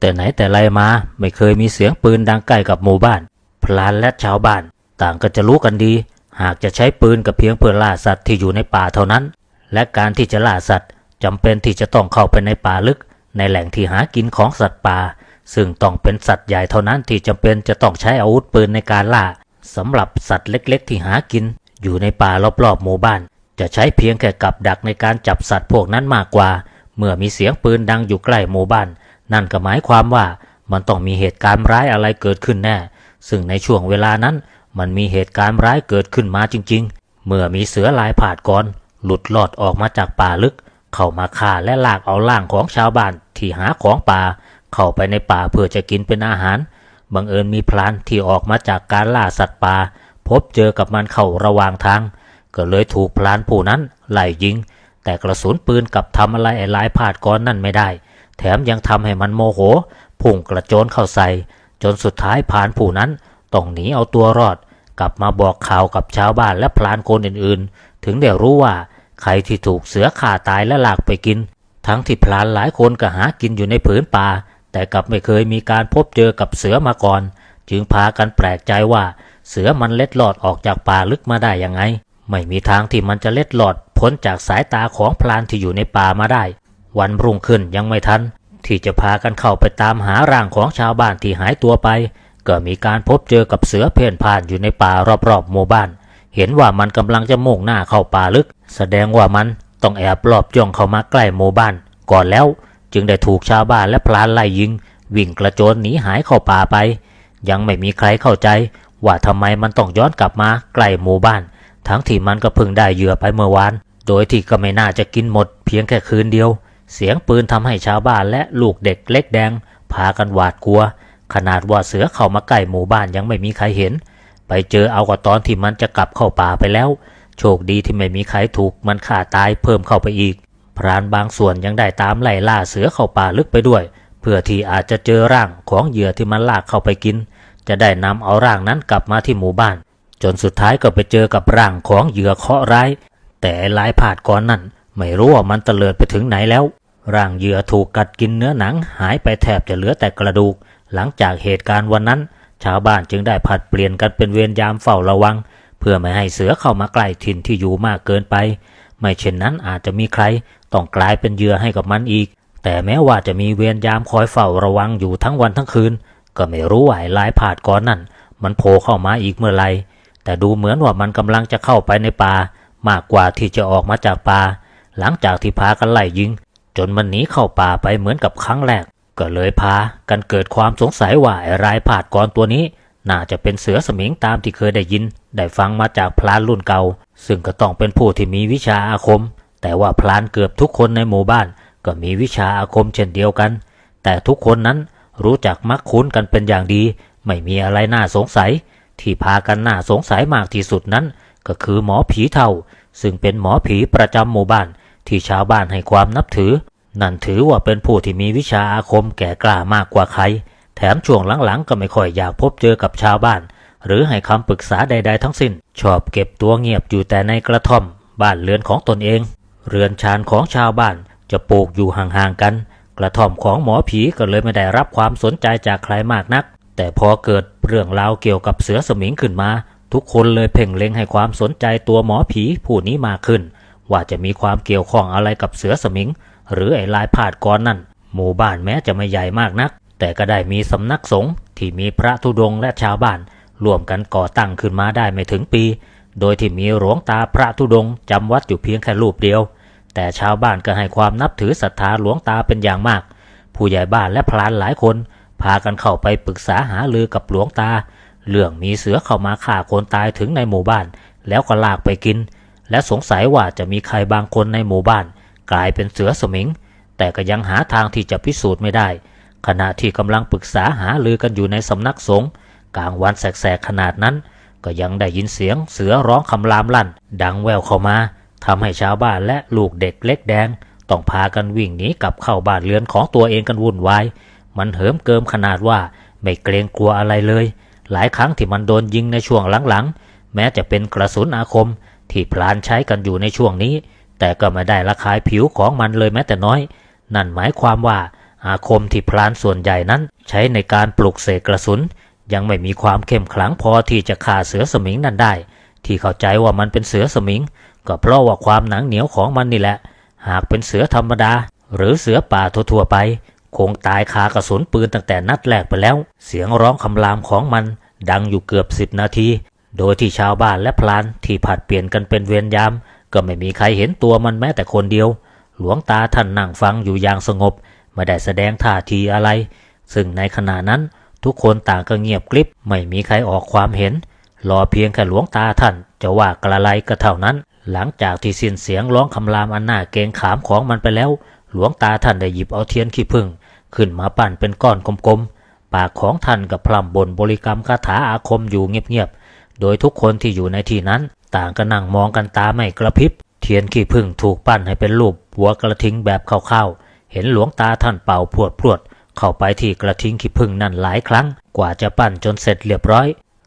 แต่ไหนแต่ไรมาไม่เคยมีเสียงปืนดังใกล้กับหมู่บ้าน พลานและชาวบ้าน ต่างก็จะรู้กันดี หากจะใช้ปืนกับเพียงเพื่อล่าสัตว์ที่อยู่ในป่าเท่านั้น และการที่จะล่าสัตว์จำเป็นที่จะต้องเข้าไปในป่าลึก ในแหล่งที่หากินของสัตว์ป่า ซึ่งต้องเป็นสัตว์ใหญ่เท่านั้นที่จำเป็นจะต้องใช้อาวุธปืนในการล่าสำหรับสัตว์เล็กๆ ที่หากิน อยู่ในป่ารอบๆหมู่บ้าน จะใช้เพียงแค่กับดักในการจับสัตว์พวกนั้นมากกว่า เมื่อมีเสียงปืนดังอยู่ใกล้หมู่บ้าน นั่นก็หมายความว่ามันต้องมีเหตุการณ์ร้ายอะไรเกิดขึ้นแน่ ซึ่งในช่วงเวลานั้น มันมีเหตุการณ์ร้ายเกิดขึ้นมาจริง ๆ เมื่อมีเสือลายผาดกรหลุดลอดออกมาจากป่าลึก เข้ามาฆ่าและลากเอาร่างของชาวบ้านที่หาของป่า เข้าไปในป่าเพื่อจะกินเป็นอาหาร บังเอิญมีพลานที่ออกมาจากการล่าสัตว์ป่า พบเจอกับมันเข้าระหว่างทาง ก็เลยถูกพลานผู้นั้นไล่ยิง แต่กระสุนปืนกับทำอะไรไอ้ลายผาดกรนั่นไม่ได้ แถมยังทำให้มันโมโห พุ่งกระโจนเข้าใส่ จนสุดท้ายพานผู้นั้นต้องหนีเอาตัวรอด กลับมาบอกข่าวกับชาวบ้านและพลานคนอื่นๆ ถึงได้รู้ว่าใครที่ถูกเสือข่าตายและหลากไปกิน ทั้งที่พลานหลายคนก็หากินอยู่ในผืนป่า แต่กลับไม่เคยมีการพบเจอกับเสือมาก่อน จึงพากันแปลกใจว่า เสือมันเล็ดลอดออกจากป่าลึกมาได้ยังไง ไม่มีทางที่มันจะเล็ดลอดพ้นจากสายตาของพลานที่อยู่ในป่ามาได้ วันรุ่งขึ้นยังไม่ทัน ที่จะพากันเข้าไปตามหาร่างของชาวบ้านที่หายตัวไป ก็มีการพบเจอกับเสือเพ่นพ่านอยู่ในป่ารอบๆหมู่บ้าน เห็นว่ามันกำลังจะมุ่งหน้าเข้าป่าลึก แสดงว่ามันต้องแอบรอบย่องเข้ามาใกล้หมู่บ้าน ก่อนแล้ว จึงได้ถูกชาวบ้านและพลานไล่ยิง วิ่งกระโจนหนีหายเข้าป่าไป ยังไม่มีใครเข้าใจ ว่าทำไมมันต้องย้อนกลับมาใกล้หมู่บ้าน ทั้งที่มันก็เพิ่งได้เหยื่อไปเมื่อวานโดยที่ก็ไม่น่าจะกินหมดเพียงแค่คืนเดียว เสียงปืนทำให้ชาวบ้านและลูกเด็กเล็กแดง พากันหวาดกลัว ขนาดว่าเสือเข้ามาใกล้หมู่บ้านยังไม่มีใครเห็น ไปเจอเอากับตอนที่มันจะกลับเข้าป่าไปแล้ว โชคดีที่ไม่มีใครถูกมันฆ่าตายเพิ่มเข้าไปอีก พรานบางส่วนยังได้ตามไล่ล่าเสือเข้าป่าลึกไปด้วย เพื่อที่อาจจะเจอร่างของเหยื่อที่มันลากเข้าไปกิน จะได้นำเอาร่างนั้นกลับมาที่หมู่บ้าน จนสุดท้ายก็ไปเจอกับร่างของเหยื่อเคาะร้าย แต่ลายผาดก่อนนั่นไม่รู้ว่ามันเตลิดไปถึงไหนแล้ว ร่างเหยื่อถูกกัดกินเนื้อหนังหายไปแทบจะเหลือแต่กระดูก หลังจากเหตุการณ์วันนั้น ชาวบ้านจึงได้ผัดเปลี่ยนกันเป็นเวรยามเฝ้าระวัง เพื่อไม่ให้เสือเข้ามาใกล้ถิ่นที่อยู่มากเกินไป ไม่เช่นนั้นอาจจะมีใครต้องกลายเป็นเหยื่อให้กับมันอีก แต่แม้ว่าจะมีเวรยามคอยเฝ้าระวังอยู่ทั้งวันทั้งคืน ก็ไม่รู้ว่าไอ้ลายผาดก่อนนั่นมันโผล่เข้ามาอีกเมื่อไหรแต่ดูเหมือนว่ามันกำลังจะเข้าไปในป่า มากกว่าที่จะออกมาจากป่าหลังจากที่พากันไล่ยิง จนมันหนีเข้าป่าไปเหมือนกับครั้งแรก ก็เลยพากันเกิดความสงสัยว่าไอ้รายผาดกรตัวนี้ น่าจะเป็นเสือสมิงตามที่เคยได้ยิน ได้ฟังมาจากพลานรุ่นเก่า ซึ่งก็ต้องเป็นผู้ที่มีวิชาอาคม แต่ว่าพลานเกือบทุกคนในหมู่บ้าน ก็มีวิชาอาคมเช่นเดียวกัน แต่ทุกคนนั้นรู้จักมักคุ้นกันเป็นอย่างดี ไม่มีอะไรน่าสงสัย ที่พากันน่าสงสัยมากที่สุดนั้น ก็คือหมอผีเท่า ซึ่งเป็นหมอผีประจำหมู่บ้าน ที่ชาวบ้านให้ความนับถือ นั่นถือว่าเป็นผู้ที่มีวิชาอาคมแก่กล้ามากกว่าใคร แถมช่วงหลังๆก็ไม่ค่อยอยากพบเจอกับชาวบ้าน หรือให้คำปรึกษาใด ๆ ทั้งสิ้น ชอบเก็บตัวเงียบอยู่แต่ในกระท่อม บ้านเรือนของตนเอง เรือนชานของชาวบ้านจะปลูกอยู่ห่างๆกัน กระท่อมของหมอผีก็เลยไม่ได้รับความสนใจจากใครมากนัก แต่พอเกิดเรื่องราวเกี่ยวกับเสือสมิงขึ้นมา ทุกคนเลยเพ่งเล็งให้ความสนใจตัวหมอผีผู้นี้มากขึ้น ว่าจะมีความเกี่ยวข้องอะไรกับเสือสมิง หรือไอ้ลายผาดกรนั่น หมู่บ้านแม้จะไม่ใหญ่มากนัก แต่ก็ได้มีสำนักสงฆ์ที่มีพระธุดงและชาวบ้านร่วมกันก่อตั้งขึ้นมาได้ไม่ถึงปี โดยที่มีหลวงตาพระธุดงจำวัดอยู่เพียงแค่รูปเดียว แต่ชาวบ้านก็ให้ความนับถือศรัทธาหลวงตาเป็นอย่างมาก ผู้ใหญ่บ้านและพลานหลายคน พากันเข้าไปปรึกษาหารือกับหลวงตา เรื่องมีเสือเข้ามาฆ่าคนตายถึงในหมู่บ้าน แล้วก็ลากไปกิน และสงสัยว่าจะมีใครบางคนในหมู่บ้าน กลายเป็นเสือสมิง แต่ก็ยังหาทางที่จะพิสูจน์ไม่ได้ ขณะที่กำลังปรึกษาหารือกันอยู่ในสำนักสงฆ์กลางวันแสกๆขนาดนั้น ก็ยังได้ยินเสียงเสือร้องคำรามลั่น ดังแววเข้ามาทำให้ชาวบ้านและลูกเด็กเล็กแดง ต้องพากันวิ่งหนีกลับเข้าบ้านเรือนของตัวเองกันวุ่นวายมันเหิมเกิมขนาดว่าไม่เกรงกลัวอะไรเลย หลายครั้งที่มันโดนยิงในช่วงหลังๆ แม้จะเป็นกระสุนอาคม ที่พลานใช้กันอยู่ในช่วงนี้ แต่ก็ไม่ได้ระคายผิวของมันเลยแม้แต่น้อย นั่นหมายความว่าอาคมที่พรานส่วนใหญ่นั้น ใช้ในการปลุกเสกกระสุน ยังไม่มีความเข้มขลังพอที่จะฆ่าเสือสมิงนั้นได้ ที่เข้าใจว่ามันเป็นเสือสมิง ก็เพราะว่าความหนังเหนียวของมันนี่แหละ หากเป็นเสือธรรมดา หรือเสือป่าทั่วๆไป คงตายคากระสุนปืนตั้งแต่นัดแรกไปแล้ว เสียงร้องคำรามของมันดังอยู่เกือบสิบนาที โดยที่ชาวบ้านและพลานที่ผัดเปลี่ยนกันเป็นเวรยาม ก็ไม่มีใครเห็นตัวมันแม้แต่คนเดียว หลวงตาท่านนั่งฟังอยู่อย่างสงบ ไม่ได้แสดงท่าทีอะไร ซึ่งในขณะนั้นทุกคนต่างก็เงียบกริบไม่มีใครออกความเห็น รอเพียงแค่หลวงตาท่านจะว่ากระไรก็เท่านั้น หลังจากที่สิ้นเสียงร้องคำรามอันน่าเกรงขามของมันไปแล้ว หลวงตาท่านได้หยิบเอาเทียนขี้ผึ้งขึ้นมาปั้นเป็นก้อนกลมๆ ปากของท่านกับพร่ำบนบริกรรมคาถาอาคมอยู่เงียบๆ โดยทุกคนที่อยู่ในที่นั้น ต่างก็นั่งมองกันตาไม่กระพริบ เทียนขี้ผึ้งถูกปั้นให้เป็นรูปหัวกระทิงแบบคร่าวๆเห็นหลวงตาท่านเป่าพรวดพรวด เข้าไปที่กระทิงขี้ผึ้งนั่นหลายครั้ง กว่าจะปั้นจนเสร็จเรียบร้อย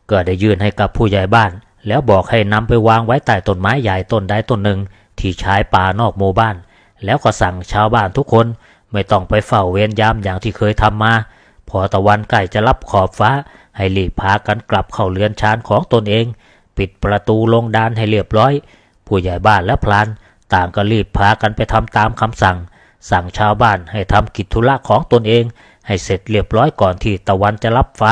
ก็ได้ยื่นให้กับผู้ใหญ่บ้าน แล้วบอกให้นำไปวางไว้ใต้ต้นไม้ใหญ่ต้นใดต้นหนึ่ง ที่ชายป่านอกหมู่บ้าน แล้วก็สั่งชาวบ้านทุกคน ไม่ต้องไปเฝ้าเวรยามอย่างที่เคยทำมา พอตะวันใกล้จะรับขอบฟ้า ให้รีบพากันกลับเข้าเรือนชานของตนเอง ปิดประตูลงดานให้เรียบร้อย ผู้ใหญ่บ้านและพลาน ต่างก็รีบพากันไปทำตามคำสั่ง สั่งชาวบ้านให้ทำกิจธุระของตนเอง ให้เสร็จเรียบร้อยก่อนที่ตะวันจะรับฟ้า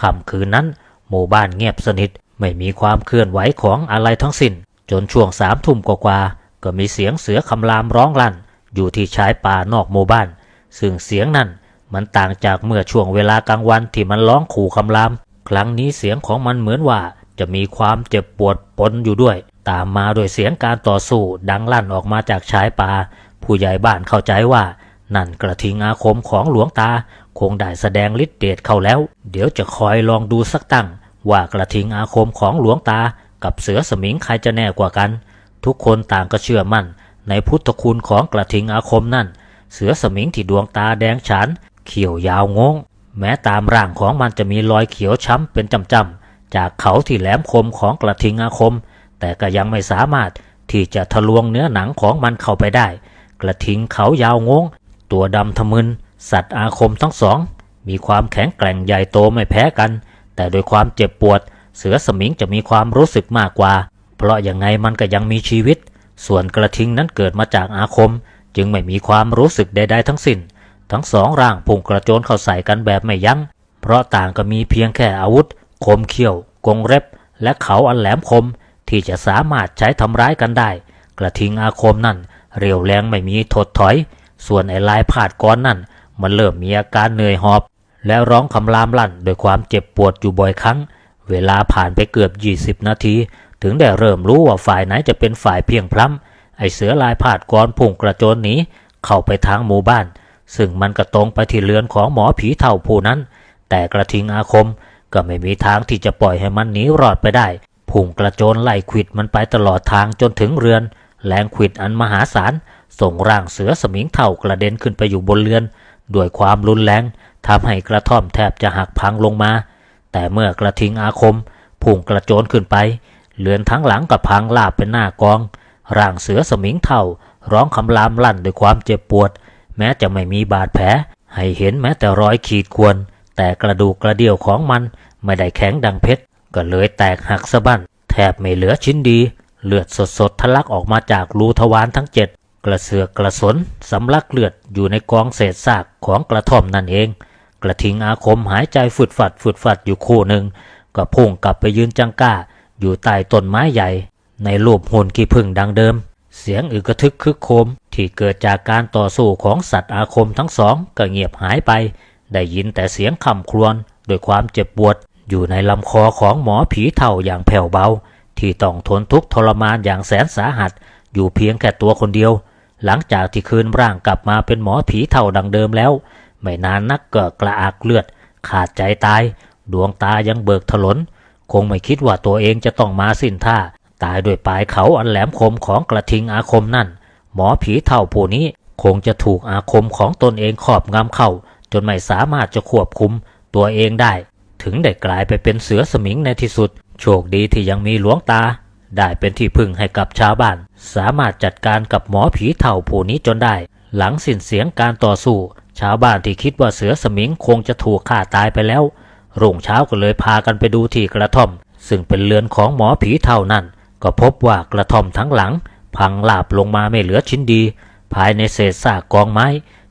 ค่ำคืนนั้น หมู่บ้านเงียบสนิทไม่มีความเคลื่อนไหวของอะไรทั้งสิ้น จนช่วงสามทุ่มกว่าๆก็มีเสียงเสือคำรามร้องลั่น อยู่ที่ชายป่านอกหมู่บ้าน ซึ่งเสียงนั้น มันต่างจากเมื่อช่วงเวลากลางวันที่มันร้องขู่คำราม ครั้งนี้เสียงของมันเหมือนว่าจะมีความเจ็บปวดปนอยู่ด้วย ตามมาโดยเสียงการต่อสู้ดังลั่นออกมาจากชายป่า ผู้ใหญ่บ้านเข้าใจว่า นั่นกระทิงอาคมของหลวงตา คงได้แสดงฤทธิ์เดชเข้าแล้ว เดี๋ยวจะคอยลองดูสักตั้ง ว่ากระทิงอาคมของหลวงตา กับเสือสมิงใครจะแน่กว่ากัน ทุกคนต่างก็เชื่อมั่น ในพุทธคุณของกระทิงอาคมนั่น เสือสมิงที่ดวงตาแดงฉาน เขียวยาวงง แม้ตามร่างของมันจะมีรอยเขียวช้ำเป็นจำๆจากเขาที่แหลมคมของกระทิงอาคม แต่ก็ยังไม่สามารถที่จะทะลวงเนื้อหนังของมันเข้าไปได้ กระทิงเขายาวงง ตัวดำทะมึน สัตว์อาคมทั้งสอง มีความแข็งแกร่งใหญ่โตไม่แพ้กัน แต่โดยความเจ็บปวด เสือสมิงจะมีความรู้สึกมากกว่า เพราะอยังไงมันก็ยังมีชีวิต ส่วนกระทิงนั้นเกิดมาจากอาคม จึงไม่มีความรู้สึกใดๆทั้งสิ้น ทั้งสองร่างพุ่งกระโจนเข้าใส่กันแบบไม่ยัง้ง เพราะต่างก็มีเพียงแค่อาวุธ คมเขี้ยว กงเร็บ และเขาอันแหลมคม ที่จะสามารถใช้ทำร้ายกันได้ กระทิงอาคมนั่น เรียวแรงไม่มีถดถอย ส่วนไอ้ลายผาดก้อนนั่น มันเริ่มมีอาการเหนื่อยหอบ และร้องคำรามลั่นโดวยความเจ็บปวดอยู่บ่อยครั้ง เวลาผ่านไปเกือบ 20 นาที ถึงได้เริ่มรู้ว่าฝ่ายไหนจะเป็นฝ่ายเพียงพล้ำไอเสือลายผาดก้อนพุ่งกระโจนหนีเข้าไปทางหมู่บ้าน ซึ่งมันก็ตรงไปที่เรือนของหมอผีเท่าผู้นั้น แต่กระทิงอาคมก็ไม่มีทางที่จะปล่อยให้มันหนีรอดไปได้พุ่งกระโจนไล่ขิดมันไปตลอดทางจนถึงเรือน แรงขิดอันมหาศาลส่งร่างเสือสมิงเท่ากระเด็นขึ้นไปอยู่บนเรือน ด้วยความรุนแรงทำให้กระท่อมแทบจะหักพังลงมา แต่เมื่อกระทิงอาคมพุ่งกระโจนขึ้นไป เรือนทั้งหลังกับพังลาบเป็นหน้ากอง ร่างเสือสมิงเท่าร้องคำรามลั่นด้วยความเจ็บปวด แม้จะไม่มีบาดแผล ให้เห็นแม้แต่รอยขีดข่วน แต่กระดูกกระเดี่ยวของมันไม่ได้แข็งดังเพชร ก็เลยแตกหักสะบั้นแทบไม่เหลือชิ้นดี เลือดสดๆทะลักออกมาจากรูทวารทั้งเจ็ดกระเสือกกระสนสำลักเลือดอยู่ในกองเศษซากของกระท่อมนั่นเอง กระทิงอาคมหายใจฝุดฝัดฝุดฝัดอยู่คู่หนึ่งก็พุ่งกลับไปยืนจังก้า อยู่ใต้ต้นไม้ใหญ่ ในรูปหุ่นขี้ผึ้งดังเดิม เสียงอึกระทึกคึกโคมที่เกิดจากการต่อสู้ของสัตว์อาคมทั้งสองก็เงียบหายไป ได้ยินแต่เสียงคำครวญด้วยความเจ็บปวด อยู่ในลำคอของหมอผีเท่าอย่างแผ่วเบา ที่ต้องทนทุกข์ทรมานอย่างแสนสาหัส อยู่เพียงแค่ตัวคนเดียว หลังจากที่คืนร่างกลับมาเป็นหมอผีเท่าดังเดิมแล้ว ไม่นานนักก็กระอักเลือด ขาดใจตาย ดวงตายังเบิกถลนคงไม่คิดว่าตัวเองจะต้องมาสิ้นท่า ตายด้วยปลายเขาอันแหลมคมของกระทิงอาคมนั่น หมอผีเท่าผู้นี้คงจะถูกอาคมของตนเองครอบงำเข้า จนไม่สามารถจะควบคุมตัวเองได้ ถึงได้กลายไปเป็นเสือสมิงในที่สุด โชคดีที่ยังมีหลวงตา ได้เป็นที่พึ่งให้กับชาวบ้าน สามารถจัดการกับหมอผีเท่าผู้นี้จนได้ หลังสิ้นเสียงการต่อสู้ ชาวบ้านที่คิดว่าเสือสมิงคงจะถูกฆ่าตายไปแล้ว รุ่งเช้าก็เลยพากันไปดูที่กระท่อม ซึ่งเป็นเรือนของหมอผีเท่านั้น ก็พบว่ากระท่อมทั้งหลัง พังลาบลงมาไม่เหลือชิ้นดี ภายในเศษซากกองไม้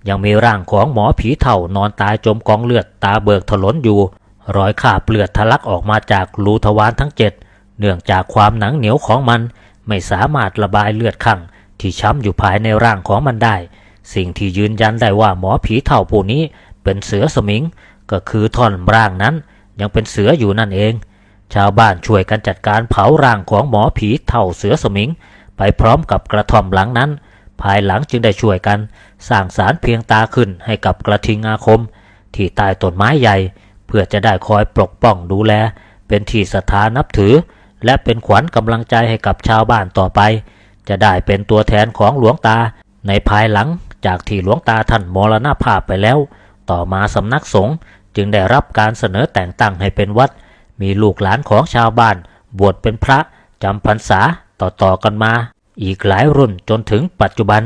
ยังมีร่างของหมอผีเท่านอนตายจมกองเลือดตาเบิกถลนอยู่ รอยขาบเลือดทะลักออกมาจากรูทวารทั้งเจ็ดเนื่องจากความหนังเหนียวของมัน ไม่สามารถระบายเลือดข้างที่ช้ำอยู่ภายในร่างของมันได้ สิ่งที่ยืนยันได้ว่าหมอผีเท่าผู้นี้เป็นเสือสมิง ก็คือท่อนร่างนั้นยังเป็นเสืออยู่นั่นเอง ชาวบ้านช่วยกันจัดการเผาร่างของหมอผีเท่าเสือสมิง ไปพร้อมกับกระท่อมหลังนั้น ภายหลังจึงได้ช่วยกัน สร้างสารเพียงตาขึ้นให้กับกระทิงอาคม ที่ใต้ต้นไม้ใหญ่ เพื่อจะได้คอยปกป้องดูแล เป็นที่ศรัทธานับถือ และเป็นขวัญกำลังใจให้กับชาวบ้านต่อไป จะได้เป็นตัวแทนของหลวงตา ในภายหลังจากที่หลวงตาท่านมรณภาพไปแล้ว ต่อมาสำนักสงฆ์จึงได้รับการเสนอแต่งตั้งให้เป็นวัด มีลูกหลานของชาวบ้านบวชเป็นพระจำพรรษาต่อๆกันมา อีกหลายรุ่นจนถึงปัจจุบัน